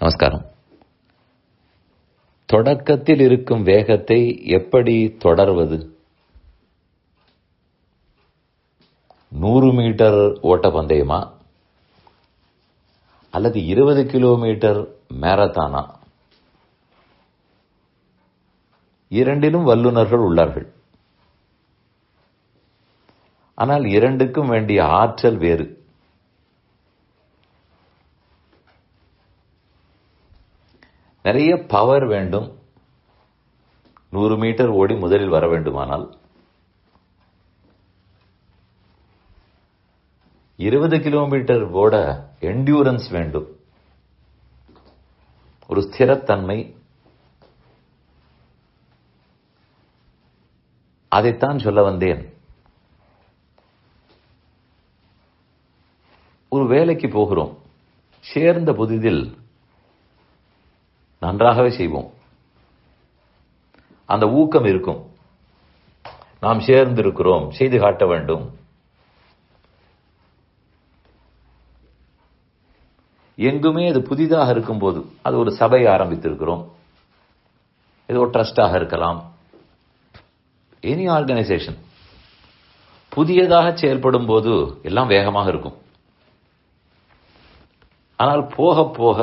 நமஸ்காரம். தொடக்கத்தில் இருக்கும் வேகத்தை எப்படி தொடர்வது? நூறு மீட்டர் ஓட்ட பந்தயமா? அல்லது இருபது கிலோமீட்டர் மேரத்தானா? இரண்டிலும் வல்லுநர்கள் உள்ளார்கள். ஆனால் இரண்டுக்கும் வேண்டிய ஆற்றல் வேறு. நிறைய பவர் வேண்டும். நூறு மீட்டர் ஓடி முதலில் வர வேண்டுமானால். இருபது கிலோமீட்டர் ஓட என்டியூரன்ஸ் வேண்டும். ஒரு ஸ்திரத்தன்மை. அதைத்தான் சொல்ல வந்தேன். ஒரு வேலைக்கு போகிறோம். சேர்ந்த புதிதில் நன்றாகவே செய்வோம். அந்த ஊக்கம் இருக்கும். நாம் சேர்ந்திருக்கிறோம் செய்து காட்ட வேண்டும். எங்குமே அது புதிதாக இருக்கும்போது அது ஒரு சபை ஆரம்பித்திருக்கிறோம். ஏதோ ட்ரஸ்டாக இருக்கலாம். எனி ஆர்கனைசேஷன் புதியதாக செயல்படும் போது எல்லாம் வேகமாக இருக்கும். ஆனால் போக போக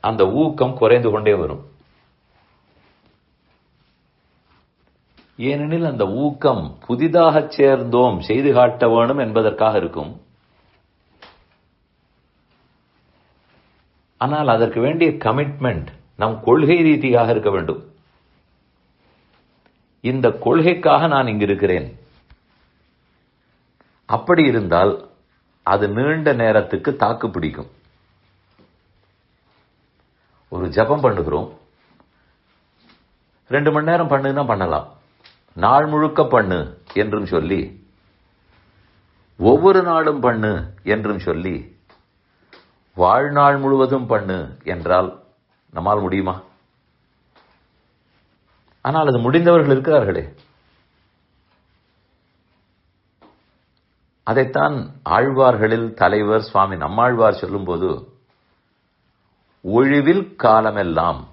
அந்த ஊக்கம் குறைந்து கொண்டே வரும். ஏனெனில் அந்த ஊக்கம் புதிதாக சேர்ந்தோம் செய்து காட்ட வேணும் என்பதற்காக இருக்கும். ஆனால் அதற்கு வேண்டிய கமிட்மெண்ட் நம் கொள்கை ரீதியாக இருக்க வேண்டும். இந்த கொள்கைக்காக நான் இங்கு இருக்கிறேன். அப்படி இருந்தால் அது நீண்ட நேரத்துக்கு தாக்கு பிடிக்கும். ஒரு ஜபம் பண்ணுகிறோம். ரெண்டு மணி நேரம் பண்ணுன்னா பண்ணலாம். நாள் முழுக்க பண்ணு என்றும் சொல்லி ஒவ்வொரு நாளும் பண்ணு என்றும் சொல்லி வாழ்நாள் முழுவதும் பண்ணு என்றால் நம்மால் முடியுமா? ஆனால் அது முடிந்தவர்கள் இருக்கிறார்களே. அதைத்தான் ஆழ்வார்களில் தலைவர் சுவாமி நம்மாழ்வார் சொல்லும்போது ஒழிவில் காலமெல்லாம்.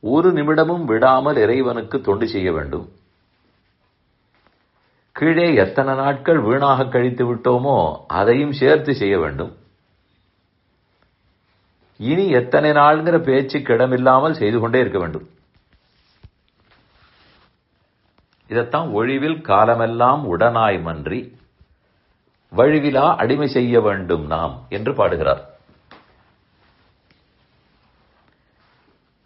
ஒரு நிமிடமும் விடாமல் இறைவனுக்கு தொண்டு செய்ய வேண்டும். கீழே எத்தனை நாட்கள் வீணாக கழித்து விட்டோமோ அதையும் சேர்த்து செய்ய வேண்டும். இனி எத்தனை நாள்ங்கிற பேச்சு கிடமில்லாமல் செய்து கொண்டே இருக்க வேண்டும். இதைத்தான் ஒழிவில் காலமெல்லாம் உடனாய் மன்றி வழிவிலா அடிமை செய்ய வேண்டும் நாம் என்று பாடுகிறார்.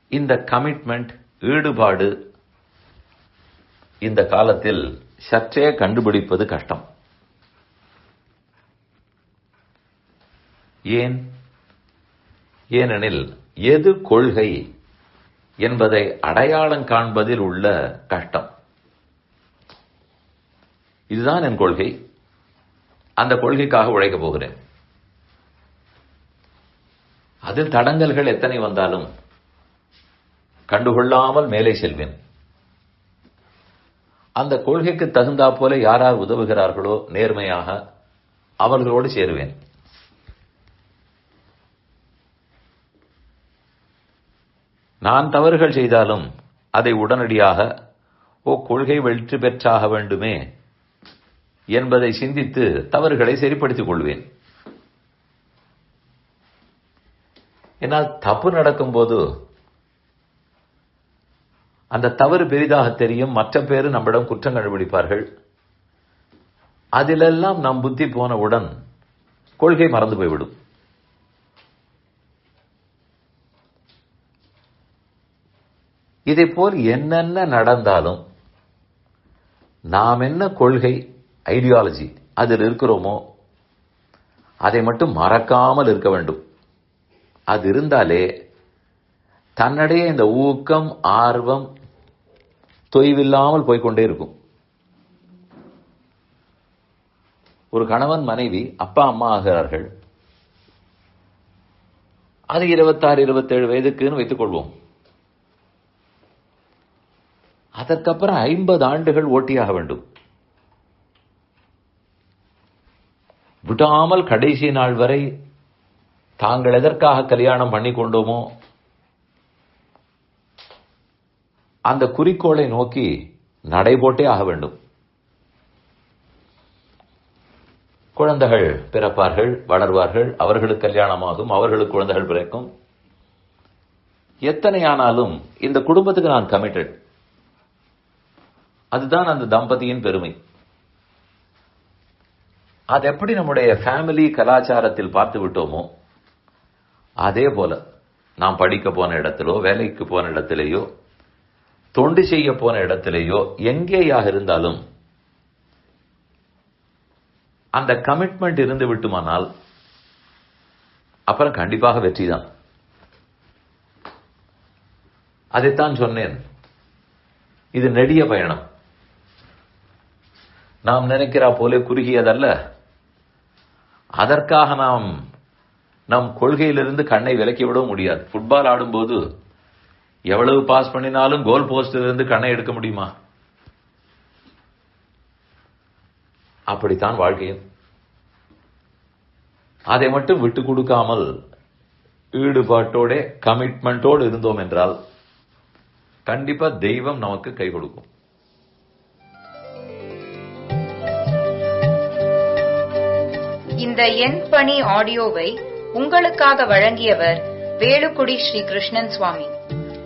இந்த கமிட்மெண்ட் ஈடுபாடு இந்த காலத்தில் சற்றே கண்டுபிடிப்பது கஷ்டம். ஏன்? ஏனெனில் எது கொள்கை என்பதை அடையாளம் காண்பதில் உள்ள கஷ்டம். இதுதான் என் கொள்கை. அந்த கொள்கைக்காக உழைக்கப் போகிறேன். அதில் தடங்கல்கள் எத்தனை வந்தாலும் கண்டுகொள்ளாமல் மேலே செல்வேன். அந்த கொள்கைக்கு தகுந்தா போல யாரார் உதவுகிறார்களோ நேர்மையாக அவர்களோடு சேருவேன். நான் தவறுகள் செய்தாலும் அதை உடனடியாக ஓ கொள்கை வெற்றி பெற்றாக வேண்டுமே என்பதை சிந்தித்து தவறுகளை சரிப்படுத்திக் கொள்வேன். என்னால் தப்பு நடக்கும்போது அந்த தவறு பெரிதாக தெரியும். மற்ற பேரு நம்மிடம் குற்றம் கண்டுபிடிப்பார்கள். அதிலெல்லாம் நம் புத்தி போனவுடன் கொள்கை மறந்து போய்விடும். இதை போல் என்னென்ன நடந்தாலும் நாம் என்ன கொள்கை ஐடியாலஜி அதில் இருக்கிறோமோ அதை மட்டும் மறக்காமல் இருக்க வேண்டும். அது இருந்தாலே தன்னிடையே இந்த ஊக்கம் ஆர்வம் தொய்வில்லாமல் போய்கொண்டே இருக்கும். ஒரு கணவன் மனைவி அப்பா அம்மா ஆகிறார்கள். அது இருபத்தாறு இருபத்தேழு வயதுக்குன்னு வைத்துக் கொள்வோம். அதற்கப்புறம் ஐம்பது ஆண்டுகள் ஓட்டியாக வேண்டும். விடாமல் கடைசி நாள் வரை தாங்கள் எதற்காக கல்யாணம் பண்ணி கொண்டோமோ அந்த குறிக்கோளை நோக்கி நடைபோட்டே ஆக வேண்டும். குழந்தைகள் பிறப்பார்கள் வளர்வார்கள் அவர்களுக்கு கல்யாணமாகும் அவர்களுக்கு குழந்தைகள் பிறக்கும். எத்தனை ஆனாலும் இந்த குடும்பத்துக்கு நான் கமிட்டட் அதுதான் அந்த தம்பதியின் பெருமை. அது எப்படி நம்முடைய ஃபேமிலி கலாச்சாரத்தில் பார்த்து விட்டோமோ அதே போல நாம் படிக்க போன இடத்திலோ வேலைக்கு போன இடத்திலேயோ தொண்டு செய்ய போன இடத்திலேயோ எங்கேயாக இருந்தாலும் அந்த கமிட்மெண்ட் இருந்து விட்டுமானால் அப்புறம் கண்டிப்பாக வெற்றி தான் அதைத்தான் சொன்னேன். இது நெடிய பயணம். நாம் நினைக்கிறா போல குறுகியதல்ல. அதற்காக நாம் நம் கொள்கையிலிருந்து கண்ணை விலக்கிவிட முடியாது. ஃபுட்பால் ஆடும்போது எவ்வளவு பாஸ் பண்ணினாலும் கோல் போஸ்டிலிருந்து கண்ணை எடுக்க முடியுமா? அப்படித்தான் வாழ்க்கையும். அதை மட்டும் விட்டு கொடுக்காமல் ஈடுபாட்டோட கமிட்மெண்டோடு இருந்தோம் என்றால் கண்டிப்பா தெய்வம் நமக்கு கை கொடுக்கும். இந்த எண் பணி ஆடியோவை உங்களுக்காக வழங்கியவர் வேலுக்குடி ஸ்ரீ கிருஷ்ணன் சுவாமி.